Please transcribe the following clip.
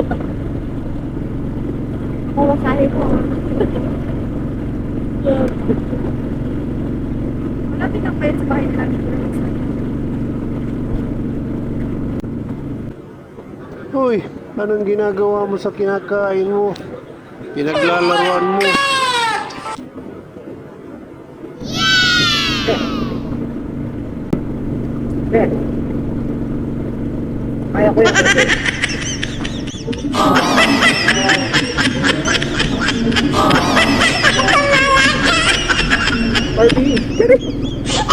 Oo, sabi ko. Malapit ang pwede sa bahay nila. Hoy, anong ginagawa mo sa kinakain mo? Pinaglalaruan mo. Yeah! Kaya ko yung yan. Barbie.